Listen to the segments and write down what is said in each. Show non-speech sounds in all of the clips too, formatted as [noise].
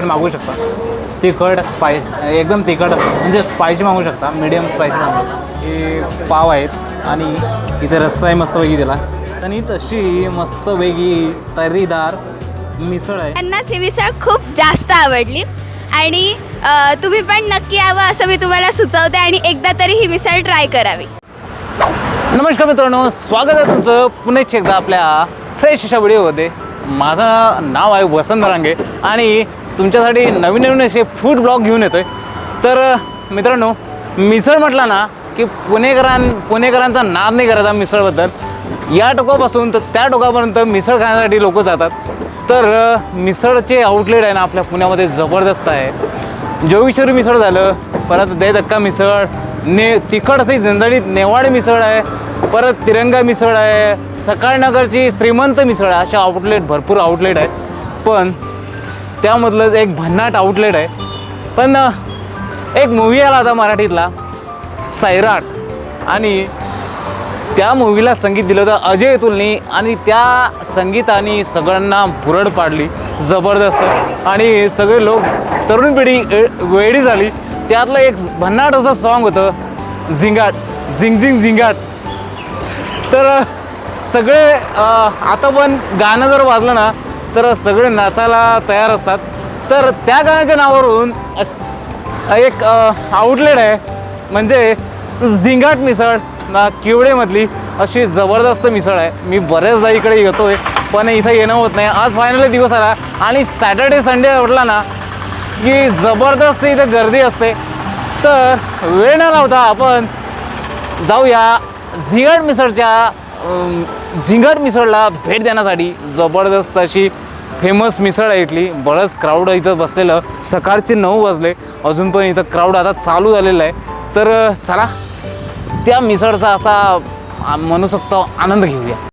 तिखट मागू शकता. तिखट स्पाइस एकदम तिखट म्हणजे स्पायसी मागू शकता मीडियम स्पायसी मागू शकता. हे पाव आहेत आणि इथे रस्सा आहे मस्तपैकी दिला. आणि तशी मस्तपैकी तर्रीदार मिसळ आहे. त्यांनाच ही मिसळ खूप जास्त आवडली. आणि अ, तुम्ही पण नक्की यावं असं मी तुम्हाला सुचवते आणि एकदा तरी ही मिसळ ट्राय करावी. नमस्कार मित्रांनो स्वागत आहे तुमचं पुन्हा एकदा आपल्या फ्रेश अशा व्हिडिओमध्ये माझं नाव आहे वसंत रांगे आणि तुमच्यासाठी नवीन नवीन असे फूड ब्लॉग घेऊन येतो आहे तर मित्रांनो मिसळ म्हटला ना की पुणेकरां पुणेकरांचा नाद नाही करायचा मिसळबद्दल. या टोकापासून तर त्या टोकापर्यंत मिसळ खाण्यासाठी लोक जातात. तर मिसळचे आउटलेट आहे ना आपल्या पुण्यामध्ये जबरदस्त आहे. जोगेश्वरी मिसळ झालं परत दे धक्का मिसळ ने तिखट असे झंझणीत नेवाडी मिसळ आहे परत तिरंगा मिसळ आहे सकाळनगरची श्रीमंत मिसळ आहे अशा आउटलेट भरपूर आउटलेट आहेत पण त्यामधलंच एक भन्नाट आउटलेट आहे. पण एक मूवी आला होता मराठीतला सैराट. आणि त्या मूवीला संगीत दिलं होतं अजय तुलनी आणि त्या संगीताने सगळ्यांना भुरड पाडली जबरदस्त. आणि सगळे लोक तरुण पिढी वेळी वेडी झाली. त्यातलं एक भन्नाट असं सॉन्ग होतं झिंगाट झिंग झिंग झिंगाट. तर सगळे आता पण गाणं जर वाजलं ना तर सगळे नाचायला तयार असतात. तर त्या गाण्याच्या नावावरून एक आउटलेट आहे. म्हणजे झिंगाट मिसळ ना किवडेमधली अशी जबरदस्त मिसळ आहे. मी बऱ्याचदा इकडे येतो आहे पण इथं येणं होत नाही. आज फायनली दिवस आला आणि सॅटर्डे संडे उठला ना की जबरदस्त इथं गर्दी असते. तर वेळ न लावता आपण जाऊया झिंगट मिसळच्या झिंगाट मिसळला भेट देण्यासाठी जबरदस्त अशी फेमस मिसळ आहे इथली. बरंच क्राऊड इथं बसलेलं. सकाळचे नऊ वाजले. अजून पण इथं क्राऊड आता चालू झालेलं आहे. तर चला त्या मिसळचा असा म्हणू शकतो आनंद घेऊया.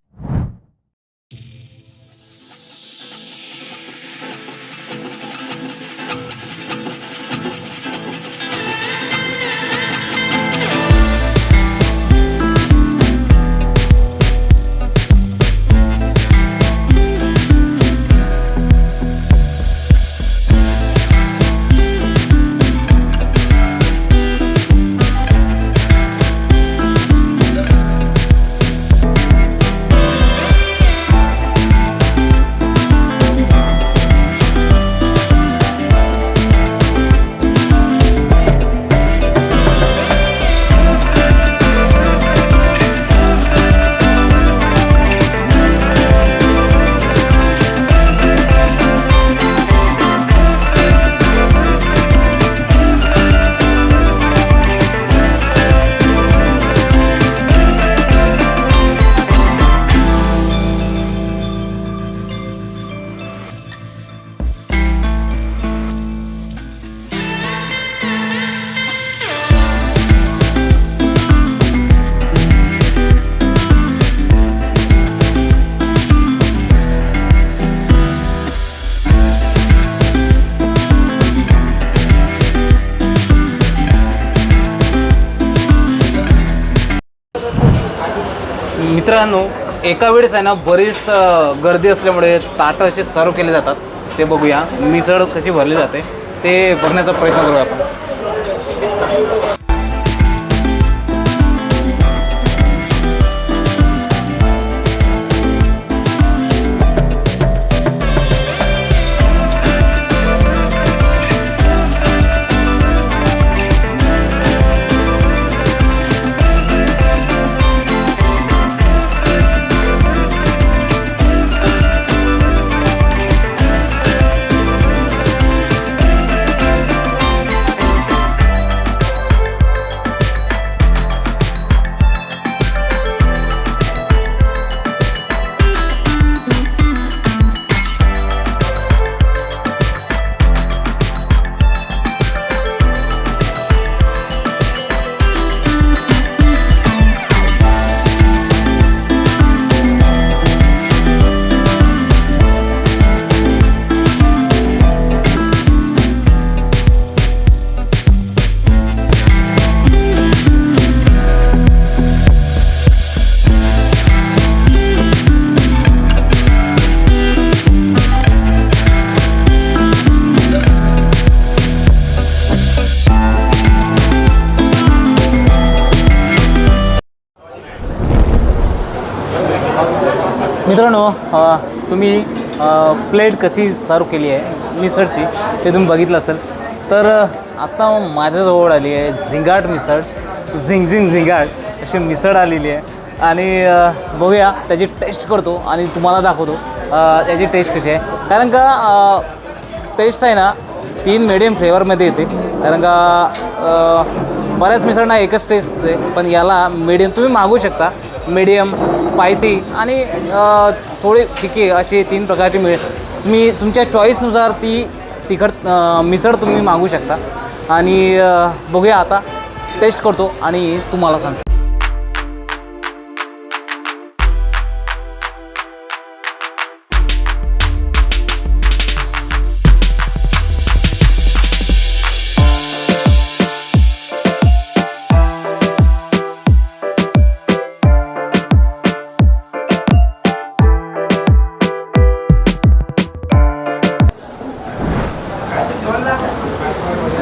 मित्रांनो एका वेळेस आहे ना बरीच गर्दी असल्यामुळे ताटं असे सर्व केले जातात. ते बघूया. मिसळ कशी भरली जाते ते बघण्याचा प्रयत्न करूया आपण. मित्रांनो तुम्ही प्लेट कशी सर्व केली आहे मिसळची ते तुम्ही बघितलं असेल. तर आत्ता माझ्याजवळ आली आहे झिंगाट मिसळ झिंग झिंग झिंगाट अशी मिसळ आलेली आहे. आणि बघूया त्याची टेस्ट करतो आणि तुम्हाला दाखवतो त्याची टेस्ट कशी आहे. कारण का टेस्ट आहे ना तीन मिडियम फ्लेवरमध्ये येते. कारण का बऱ्याच मिसळना एकच टेस्ट येते पण याला मिडियम तुम्ही मागू शकता. मिडियम स्पायसी आणि थोडी फिकी अशी तीन प्रकारची मिळ तुम्ही तुमच्या चॉईसनुसार ती तिखट मिसळ तुम्ही मागू शकता. आणि बघूया आता. टेस्ट करतो आणि तुम्हाला सांगतो.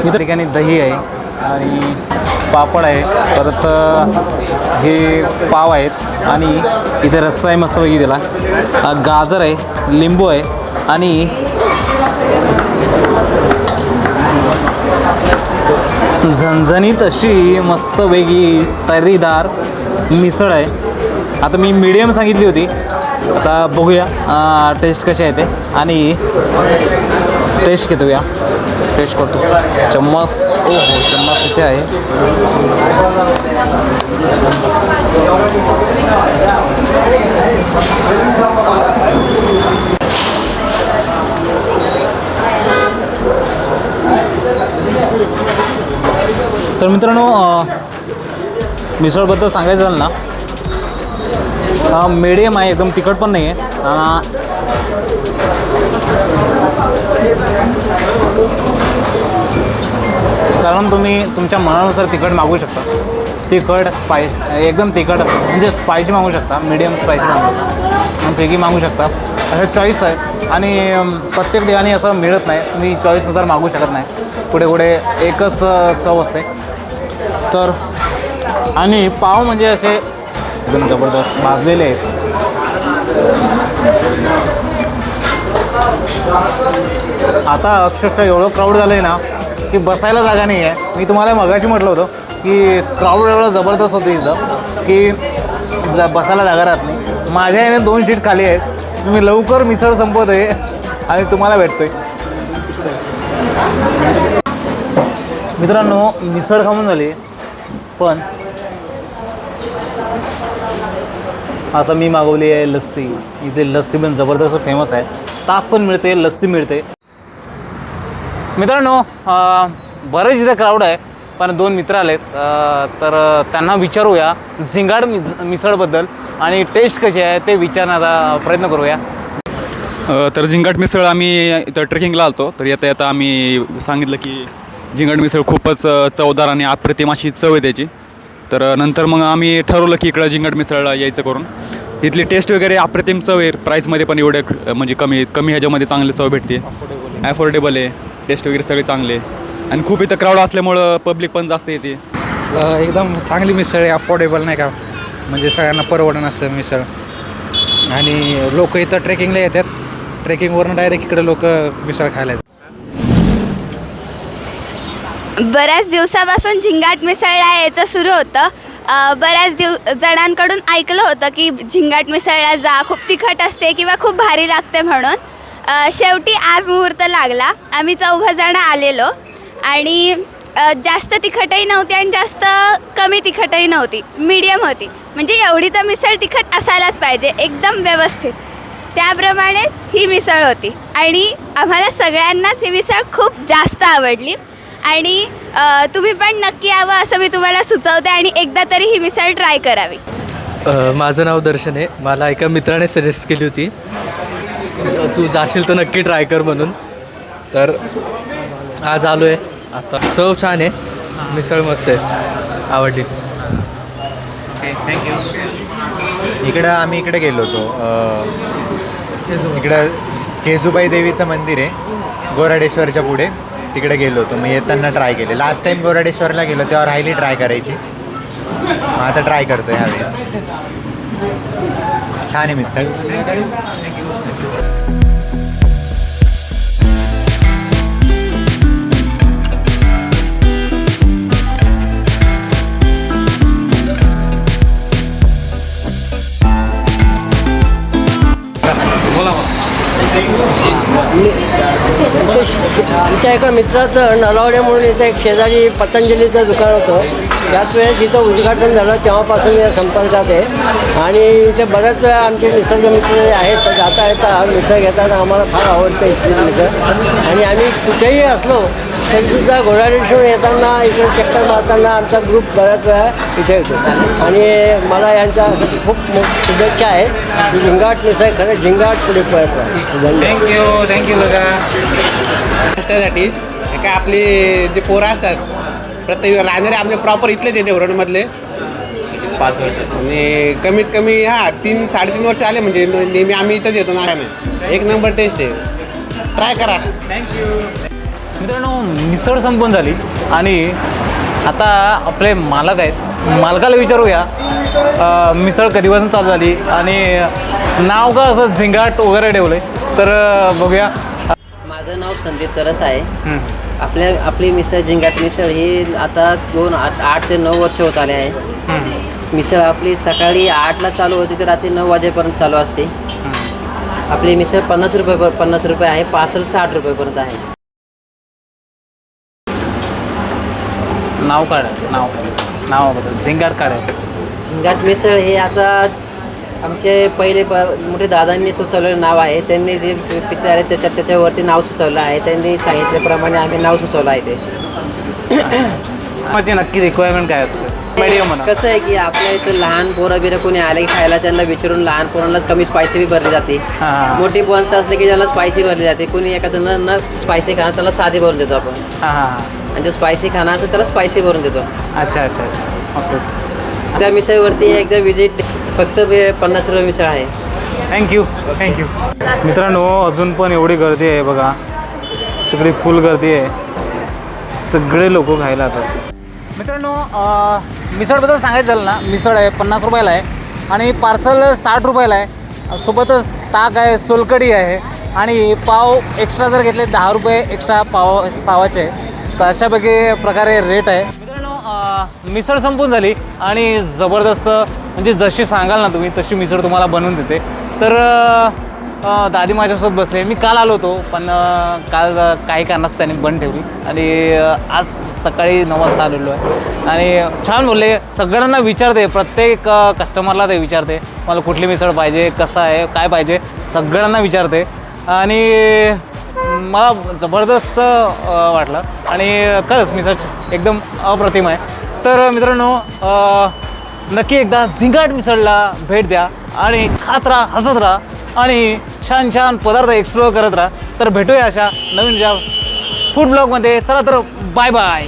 इतर ठिकाणी दही आहे आणि पापड आहे. परत हे पाव आहेत आणि इथे रस्सा आहे मस्तपैकी त्याला. अ, गाजर आहे लिंबू आहे आणि झणझणीत अशी मस्तपैकी तर्रीदार मिसळ आहे. आता मी मीडियम सांगितली होती. आता बघूया टेस्ट कशी आहे ते. आणि टेस्ट घेतोया. टेस्ट करतो. चम्मच ओ हो चम्मच इथे आहे. तर मित्रांनो मिसळबद्दल सांगायचं झालं ना मीडियम आहे एकदम तिखट पण नाही आहे कारण तुम्ही तुमच्या मनानुसार तिखट मागू शकता. तिखट स्पाइस एकदम तिखट म्हणजे स्पायसी मागू शकता मीडियम स्पायसी मागू शकता. फेकी मागू शकता. असं चॉईस आहे आणि प्रत्येक ठिकाणी असं मिळत नाही. तुम्ही चॉईसनुसार मागू शकत नाही. कुठे कुठे एकच चव असते. तर आणि पाव म्हणजे असे एकदम जबरदस्त भाजलेले आहेत. आता अक्षरशः एवढं क्राऊड झालं आहे ना की बसायला जागा नाही आहे मी तुम्हाला मगाशी म्हटलं होतं की क्राऊड एवढं जबरदस्त होतं इथं की ज बसायला जागा राहत नाही. माझ्या याने दोन शीट खाली आहेत. मी लवकर मिसळ संपवत आहे आणि तुम्हाला भेटतोय. मित्रांनो मिसळ खाऊन झाली. पण आता मी मागवली आहे लस्सी. इथे लस्सी पण जबरदस्त फेमस आहे. ताक पण मिळते लस्सी मिळते मित्रांनो बरेच इथे क्राऊड आहे पण दोन मित्र आलेत. तर त्यांना विचारूया झिंगाड मि मिसळबद्दल आणि टेस्ट कशी आहे ते विचारण्याचा प्रयत्न करूया. तर झिंगाट मिसळ आम्ही इथं ट्रेकिंगला आलतो. तर येता येता आम्ही सांगितलं की झिंगाट मिसळ खूपच चवदार आणि अप्रतिम अशी चव आहे त्याची. तर नंतर मग आम्ही ठरवलं की इकडं झिंगाट मिसळला यायचं करून. इथली टेस्ट वगैरे अप्रतिम चव आहे. प्राईसमध्ये पण एवढे म्हणजे कमी कमी ह्याच्यामध्ये चांगली चव भेटते. ॲफोर्डेबल आहे. टेस्ट वगैरे सगळे चांगले आणि खूप इथं क्राऊड असल्यामुळं पब्लिक पण जास्त येते. एकदम चांगली मिसळ आहे. अफोर्डेबल नाही का? म्हणजे सगळ्यांना परवडण असं मिसळ. आणि लोक इथं ट्रेकिंगला येतात. ट्रेकिंगवरनं डायरेक्ट इकडे लोक मिसळ खायला येतात. बऱ्याच दिवसापासून झिंगाट मिसळला यायचं सुरू होतं. बऱ्याच दिव जणांकडून ऐकलं होतं की झिंगाट मिसळला जा खूप तिखट असते किंवा खूप भारी लागते म्हणून. शेवटी आज मुहूर्त लागला. आम्ही चौघं जणं आलेलो आणि जास्त तिखटही नव्हती आणि जास्त कमी तिखटही नव्हती. मीडियम होती. म्हणजे एवढी तर मिसळ तिखट असायलाच पाहिजे एकदम व्यवस्थित. त्याप्रमाणेच ही मिसळ होती. आणि आम्हाला सगळ्यांनाच ही मिसळ खूप जास्त आवडली. आणि तुम्ही पण नक्की यावं असं मी तुम्हाला सुचवते आणि एकदा तरी ही मिसळ ट्राय करावी. माझं नाव दर्शन आहे. मला एका मित्राने सजेस्ट केली होती. तू जाशील तर नक्की ट्राय कर म्हणून. तर आज आलो आहे आता. चव छान आहे. मिसळ मस्त आहे. आवडली. इकडं आम्ही इकडे गेलो होतो. इकडं केजूबाई देवीचं मंदिर आहे. गोराडेश्वरच्या पुढे. तिकडे गेलो होतो. मी येताना ट्राय केले. लास्ट टाईम गोराडेश्वरला गेलो तेव्हा राहिली ट्राय करायची. मग आता ट्राय करतो ह्यावेळेस. छान आहे मिसळ. आमच्या एका मित्राचं नलावड्यामुळे इथं एक शेजारी पतंजलीचं दुकान होतं. त्याच वेळेस तिचं उद्घाटन झालं. तेव्हापासून या संपर्कात आहे. आणि इथे बऱ्याच वेळा आमचे निसर्ग मित्र आहेत जाता येता मिसळ घेताना आम्हाला फार आवडतं इथली मिसळ. आणि आम्ही कुठेही असलो सुद्धा घोडारेश्वर येताना इकडे चक्कर मारताना आमचा ग्रुप बऱ्याच वेळा इथे येतो. आणि मला यांच्यासाठी खूप मो- शुभेच्छा आहे. की झिंगाट मिसळ खरं झिंगाट पुढे पळत थँक्यू थँक्यू लगा नाश्त्यासाठी हे काय आपले जे पोरं असतात प्रत्येक राहणारे आपले प्रॉपर इथलेच येते उरणमधले पाच वर्ष. आणि कमीत कमी हा तीन साडेतीन वर्ष आले म्हणजे न- नेहमी आम्ही इथंच येतो नाश्याने एक नंबर टेस्ट आहे. ट्राय करा. मित्रांनो मिसळ संपून झाली. आणि आता आपले मालक आहेत. मालकाला विचारूया मिसळ कधीपासून चालू झाली? आणि नाव का असं झिंगाट वगैरे ठेवलं आहे तर बघूया. माझं नाव संदीप तरस आहे. आपल्या आपली मिसळ झिंगाट मिसळ ही आता दोन आठ आठ ते नऊ वर्ष होत आले आहे. मिसळ आपली सकाळी आठला चालू होती तर रात्री नऊ वाजेपर्यंत चालू असते. आपली मिसळ पन्नास रुपये पन्नास रुपये आहे पार्सल साठ रुपयेपर्यंत आहे. नाव काढ नाव. नावाबद्दल. झिंगाट काढ झिंगाट मिसळ हे आता आमचे पहिले प मोठे दादांनी सुचवलेलं नाव आहे. त्यांनी जे पिक्चर आहे त्याच्यात त्याच्यावरती नाव सुचवलं आहे. त्यांनी सांगितल्याप्रमाणे आम्ही नाव सुचवलं आहे ते. [coughs] माझी नक्की रिक्वायरमेंट काय असते? मीडियम म्हणा. कसं आहे की आपल्या इथं लहान पोरं बिरं कोणी आले की खायला त्यांना विचारून लहान पोरांना कमी स्पायसी बी भरली जाते. हां. मोठी माणसं असले की त्यांना स्पायसी भरली जाते. कोणी एखादं न स्पायसी खाणार त्याला साधी भरून देतो आपण. हां हां हां. आणि जो स्पायसी खाणार असेल त्याला स्पायसी भरून देतो. अच्छा अच्छा अच्छा. ओके त्या मिसळवरती एकदा विजिट फक्त पन्नास रुपये मिसळ आहे. थँक्यू थँक्यू मित्रांनो अजून पण एवढी गर्दी आहे बघा. सगळी फुल गर्दी आहे. सगळे लोक खायला येतात मित्रांनो अं, मिसळबद्दल सांगायचं झालं ना मिसळ आहे पन्नास रुपयाला आहे आणि पार्सल साठ रुपयाला आहे. सोबतच ताक आहे सोलकडी आहे आणि पाव एक्स्ट्रा जर घेतले दहा रुपये एक्स्ट्रा पाव पावाचे तर अशापैकी प्रकारे रेट आहे. मित्रांनो मिसळ संपून झाली आणि जबरदस्त म्हणजे जशी सांगाल ना तुम्ही तशी मिसळ तुम्हाला बनवून देते. तर दादी माझ्यासोबत बसले. मी काल आलो होतो पण काल काही कारणास त्यांनी बंद ठेवली. आणि आज सकाळी नऊ वाजता आलेलो आहे. आणि छान बोलले सगळ्यांना विचारते प्रत्येक कस्टमरला ते विचारते मला कुठली मिसळ पाहिजे कसं आहे काय पाहिजे? सगळ्यांना विचारते. आणि मला जबरदस्त वाटलं. आणि खरंच मिसळ एकदम अप्रतिम आहे. तर मित्रांनो नक्की एकदा झिंगाट मिसळला भेट द्या. आणि खात राहा हसत राहा. आणि छान छान पदार्थ एक्सप्लोअर करत राहा. तर भेटूया अशा नवीन ज्या फूड ब्लॉगमध्ये चला तर बाय बाय